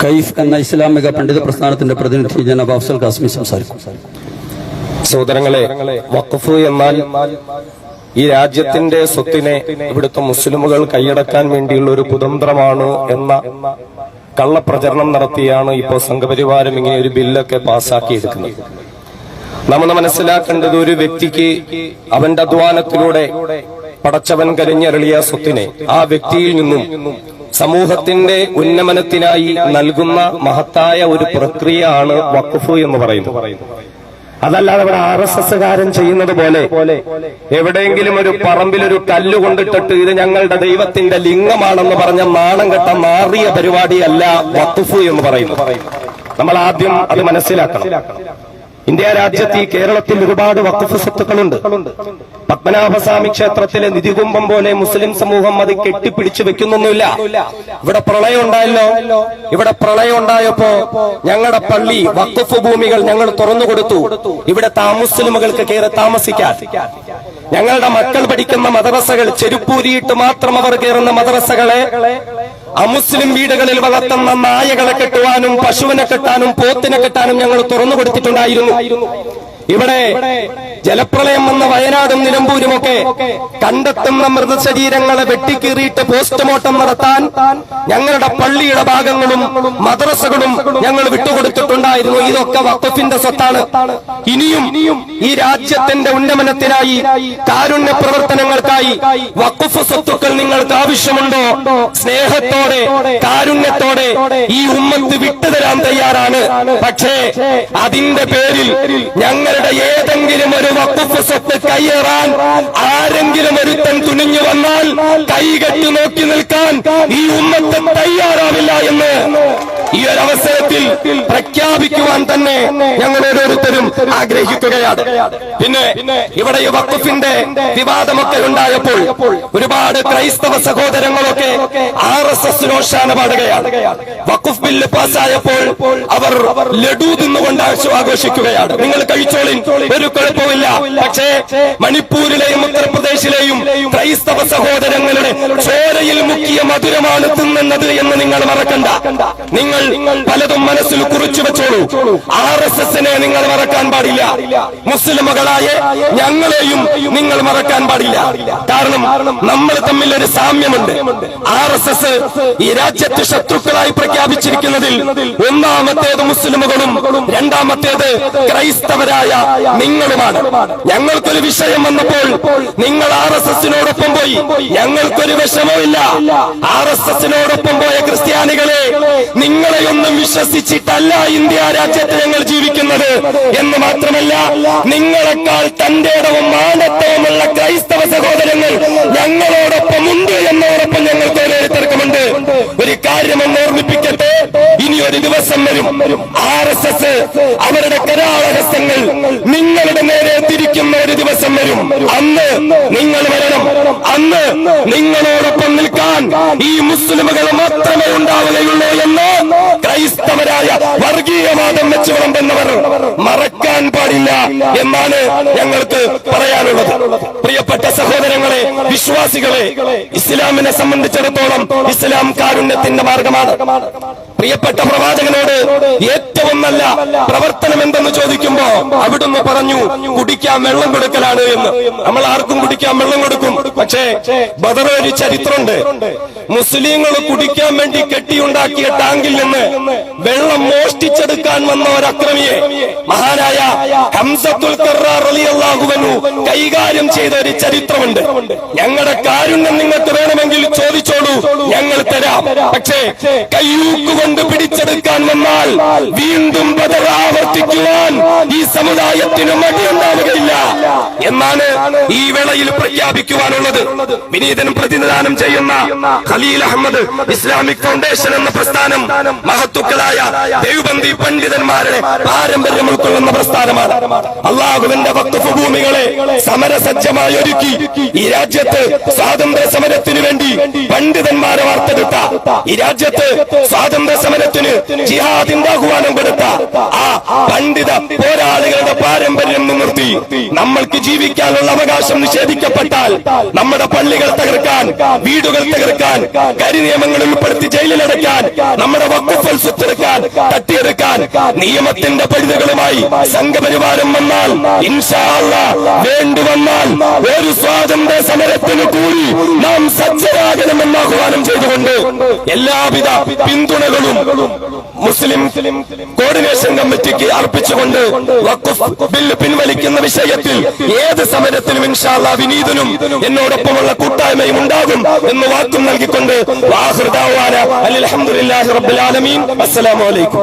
കൈഫ് എന്ന ഇസ്ലാമിക പണ്ഡിത പ്രസ്ഥാനത്തിന്റെ പ്രതിനിധി ജനാബ് അഫ്സൽ കാസ്മി സംസാരിക്കും. സഹോദരങ്ങളെ വഖഫ് എന്നാൽ ഈ രാജ്യത്തിന്റെ സ്വത്തിനെ ഇവിടുത്തെ മുസ്ലിമുകൾ കൈയടക്കാൻ വേണ്ടിയുള്ള ഒരു കുതന്ത്രമാണ് എന്ന കള്ളപ്രചരണം നടത്തിയാണ് ഇപ്പോൾ സംഘപരിവാരം ഇങ്ങനെ ഒരു ബില്ലൊക്കെ പാസ്സാക്കിയെടുക്കുന്നത് നമ്മൾ മനസ്സിലാക്കേണ്ടത് ഒരു വ്യക്തിക്ക് അവന്റെ അധ്വാനത്തിലൂടെ പടച്ചവൻ കരിഞ്ഞരളിയ സ്വത്തിനെ ആ വ്യക്തിയിൽ നിന്നും സമൂഹത്തിന്റെ ഉന്നമനത്തിനായി നൽകുന്ന മഹത്തായ ഒരു പ്രക്രിയയാണ് വഖഫ് എന്ന് പറയുന്നത്. അതല്ലാതെ ഇവിടെ ആർ എസ് എസ്സുകാരൻ ചെയ്യുന്നത് പോലെ എവിടെയെങ്കിലും ഒരു പറമ്പിൽ ഒരു കല്ല് കൊണ്ടിട്ടിട്ട് ഇത് ഞങ്ങളുടെ ദൈവത്തിന്റെ ലിംഗമാണെന്ന് പറഞ്ഞ നാണം കെട്ട മാറിയ പരിപാടിയല്ല വഖഫ് എന്ന് പറയുന്നത്. നമ്മൾ ആദ്യം അത് മനസ്സിലാക്കണം. ഇന്ത്യ രാജ്യത്ത് ഈ കേരളത്തിൽ ഒരുപാട് വഖഫ് സ്വത്തുക്കളുണ്ട്. പത്മനാഭസ്വാമി ക്ഷേത്രത്തിലെ നിധികുംഭം പോലെ മുസ്ലിം സമൂഹം അത് കെട്ടിപ്പിടിച്ചു വെക്കുന്നൊന്നുമില്ല. ഇവിടെ പ്രളയം ഉണ്ടായല്ലോ. ഇവിടെ പ്രളയം ഉണ്ടായപ്പോ ഞങ്ങളുടെ പള്ളി വക്കഫ് ഭൂമികൾ ഞങ്ങൾ തുറന്നു കൊടുത്തു. ഇവിടെ താമുസ്ലിമുകൾക്ക് കയറി താമസിക്കാൻ. ഞങ്ങളുടെ മക്കൾ പഠിക്കുന്ന മദ്രസകൾ ചെരുപ്പൂരിയിട്ട് മാത്രം അവർ കയറുന്ന മദ്രസകളെ അമുസ്ലിം വീടുകളിൽ വളർത്തുന്ന നായകളെ കെട്ടുവാനും പശുവിനെ കെട്ടാനും പോത്തിനെ കെട്ടാനും ഞങ്ങൾ തുറന്നു കൊടുത്തിട്ടുണ്ടായിരുന്നു. ഇവിടെ ജലപ്രളയം വന്ന വയനാടും നിലമ്പൂരും ഒക്കെ കണ്ടെത്തുന്ന മൃതശരീരങ്ങളെ വെട്ടിക്കീറിയിട്ട് പോസ്റ്റ്മോർട്ടം നടത്താൻ ഞങ്ങളുടെ പള്ളിയുടെ ഭാഗങ്ങളും മദ്രസകളും ഞങ്ങൾ വിട്ടുകൊടുത്തിട്ടുണ്ടായിരുന്നു. ഇതൊക്കെ വക്കഫിന്റെ സ്വത്താണ്. ഇനിയും ഈ രാജ്യത്തിന്റെ ഉന്നമനത്തിനായി കാരുണ്യ പ്രവർത്തനങ്ങൾക്കായി വഖഫ് സ്വത്തുക്കൾ നിങ്ങൾക്ക് ആവശ്യമുണ്ടോ? സ്നേഹത്തോടെ കാരുണ്യത്തോടെ ഈ ഉമ്മത്ത് വിട്ടുതരാൻ തയ്യാറാണ്. പക്ഷേ അതിന്റെ പേരിൽ ഞങ്ങളുടെ ഏതെങ്കിലും ഒരു വഖഫ് സ്വത്ത് കയ്യേറാൻ ആരെങ്കിലും ഒരുത്തൻ തുണിഞ്ഞു വന്നാൽ കൈകെട്ടി നോക്കി നിൽക്കാൻ ഈ ഉമ്മത്ത് തയ്യാറാവില്ല എന്ന്. ഈ ഒരു അവസരത്തിൽ പ്രഖ്യാപിക്കുവാൻ തന്നെ ഞങ്ങൾ ഓരോരുത്തരും ആഗ്രഹിക്കുകയാണ്. പിന്നെ ഇവിടെ ഈ വിവാദമൊക്കെ ഉണ്ടായപ്പോൾ ഒരുപാട് ക്രൈസ്തവ സഹോദരങ്ങളൊക്കെ ആർ എസ് എസ് രോഷാന പാടുകയാണ്. വഖഫ് ബില്ല് പാസ്സായപ്പോൾ അവർ ലഡു തിന്നുകൊണ്ട് ആഘോഷ- ആഘോഷിക്കുകയാണ്. നിങ്ങൾ കഴിച്ചോളിൻ ഒരു കുഴപ്പമില്ല പക്ഷേ മണിപ്പൂരിലെയും ഉത്തർപ്രദേശിലെയും ക്രൈസ്തവ സഹോദരങ്ങളുടെ ചോരയിൽ മുക്കിയ മധുരമാണ് തിന്നുന്നത് എന്ന് നിങ്ങൾ മറക്കണ്ട. നിങ്ങൾ പലതും മനസ്സിൽ കുറിച്ചു വെച്ചോളൂ. ആർ എസ് എസിനെ നിങ്ങൾ മറക്കാൻ പാടില്ല. മുസ്ലിം മുസ്ലിമുകളായ ഞങ്ങളെയും നിങ്ങൾ മറക്കാൻ പാടില്ല. കാരണം നമ്മൾ തമ്മിൽ ഒരു സാമ്യമുണ്ട്. ആർ എസ് എസ് ഈ രാജ്യത്ത് ശത്രുക്കളായി പ്രഖ്യാപിച്ചിരിക്കുന്നതിൽ ഒന്നാമത്തേത് മുസ്ലിമുകളും രണ്ടാമത്തേത് ക്രൈസ്തവരായ നിങ്ങളുമാണ്. ഞങ്ങൾക്കൊരു വിഷയം വന്നപ്പോൾ നിങ്ങൾ ആർ എസ് എസിനോടൊപ്പം പോയി. ഞങ്ങൾക്കൊരു വിഷമവും ഇല്ല ആർ എസ് എസിനോടൊപ്പം പോയ ക്രിസ്ത്യാനികളെ നിങ്ങളെയൊന്നും വിശ്വസിച്ചിട്ടല്ല ഇന്ത്യ രാജ്യത്ത് ഞങ്ങൾ ജീവിക്കുന്നത്. എന്ന് മാത്രമല്ല നിങ്ങളെക്കാൾ തന്റെ ഇടവും മാനത്വമുള്ള ക്രൈസ്തവ സഹോദരങ്ങൾ ഞങ്ങളോടൊപ്പം ഉണ്ട് എന്നോടൊപ്പം ഞങ്ങൾക്ക് ഓരോരുത്തർക്കുമുണ്ട് ഒരു കാര്യം എന്ന് ഓർമ്മിപ്പിക്കട്ടെ ഇനി ഒരു ദിവസം വരും. ആർ എസ് എസ് അവരുടെ കരാളഹസ്യങ്ങൾ നിങ്ങളുടെ നേരെ തിരിക്കുന്ന ഒരു ദിവസം വരും. അന്ന് നിങ്ങൾ വരണം. അന്ന് നിങ്ങളോടൊപ്പം നിൽക്കാൻ ഈ മുസ്ലിമുകൾ മാത്രമേ ഉണ്ടാവുകയുള്ളൂ എന്ന് ക്രൈസ്തവരായ വർഗീയവാദം വെച്ച് വിളമ്പുന്നവർ മറക്കാൻ പാടില്ല എന്നാണ് ഞങ്ങൾക്ക് പറയാനുള്ളത്. പ്രിയപ്പെട്ട സഹോദരങ്ങളെ വിശ്വാസികളെ ഇസ്ലാമിനെ സംബന്ധിച്ചിടത്തോളം ഇസ്ലാം കാരുണ്യത്തിന്റെ മാർഗമാണ്. പ്രിയപ്പെട്ട പ്രവാചകനോട് ഏറ്റവും നല്ല പ്രവർത്തനം എന്തെന്ന് ചോദിക്കുമ്പോ അവിടുന്ന് പറഞ്ഞു കുടിക്കാൻ വെള്ളം കൊടുക്കലാണ് എന്ന്. നമ്മൾ ആർക്കും കുടിക്കാൻ വെള്ളം കൊടുക്കും. പക്ഷേ ബദർ ഒരു ചരിത്രമുണ്ട്. മുസ്ലിങ്ങൾ കുടിക്കാൻ വേണ്ടി കെട്ടിയുണ്ടാക്കിയ ടാങ്കിൽ നിന്ന് വെള്ളം മോഷ്ടിച്ചെടുക്കാൻ വന്ന ഒരക്രമിയെ മഹാനായ ഹംസത്തുൽ കറാർ റളിയല്ലാഹുവനു കൈകാര്യം ചെയ്ത ഒരു ചരിത്രമുണ്ട്. ഞങ്ങളുടെ കാരുണ്യം നിങ്ങൾക്ക് വേണമെങ്കിൽ ചോദിച്ചോളൂ. ഞങ്ങൾ തരാം. പക്ഷേ കയ്യൂക്കുകൊണ്ട് പിടിച്ചെടുക്കാൻ വന്നാൽ വീണ്ടും ബദർ ആവർത്തിക്കുവാൻ ഈ സമുദായത്തിന് മടിയുണ്ടാവുകയില്ല. എന്നാണ് ഈ വേളയിൽ പ്രഖ്യാപിക്കുവാനുള്ളത്. വിനീതനും പ്രതിനിധാനം ചെയ്യുന്ന ഖലീൽ അഹമ്മദ് ഇസ്ലാമിക് ഫൗണ്ടേഷൻ എന്ന പ്രസ്ഥാനം മഹത്തുക്കളായ ദേവബന്ദി പണ്ഡിതന്മാരുടെ പാരമ്പര്യം ഉൾക്കൊള്ളുന്ന പ്രസ്ഥാനമാണ്. അള്ളാഹുവിന്റെ വക്തഫ് ഭൂമികളെ സമരസജ്ജമായി ഒരുക്കി ഈ രാജ്യത്ത് സ്വാതന്ത്ര്യ സമരത്തിന് വേണ്ടി പണ്ഡിതന്മാരെ വാർത്തെടുത്ത. ഈ രാജ്യത്ത് സ്വാതന്ത്ര്യ സമരത്തിന് ജിഹാദിന്റെ ആഹ്വാനം കൊടുത്ത ആ പണ്ഡിത പോരാളികളുടെ പാരമ്പര്യം നിർത്തി. നമ്മൾക്ക് ജീവിക്കാനുള്ള അവകാശം നിഷേധിക്കപ്പെട്ടാൽ നമ്മുടെ പള്ളികൾ തകർക്കാൻ വീടുകൾ തകർക്കാൻ കരിനിയമങ്ങൾ ഉൾപ്പെടുത്തി ജയിലിലടയ്ക്കാൻ നമ്മുടെ വക്കുഫൽ സ്വത്തെടുക്കാൻ തട്ടിയെടുക്കാൻ നിയമത്തിന്റെ പരിധികളുമായി സംഘപരിവാരം വന്നാൽ ഇൻഷാ അല്ലാ വേണ്ടി വന്നാൽ ഒരു സ്വാതന്ത്ര്യ സമരത്തിന് കൂടി നാം സജ്ജരാകണമെന്ന് ആഹ്വാനം ചെയ്തുകൊണ്ട് എല്ലാവിധ പിന്തുണകളും മുസ്ലിം കോർഡിനേഷൻ കമ്മിറ്റിക്ക് അർപ്പിച്ചുകൊണ്ട് വഖഫ് ബില്ല് പിൻവലിക്കുന്ന വിഷയത്തിൽ ഏത് സമരത്തിനും ഇൻഷാല്ല വിനീതനും എന്നോടൊപ്പമുള്ള കൂട്ടായ്മയും ഉണ്ടാകും എന്ന് വാക്കും നൽകിക്കൊണ്ട് അലഹമുല്ലാഹി റബ്ബുൽ ആലമീൻ. അസ്സലാമു അലൈക്കും.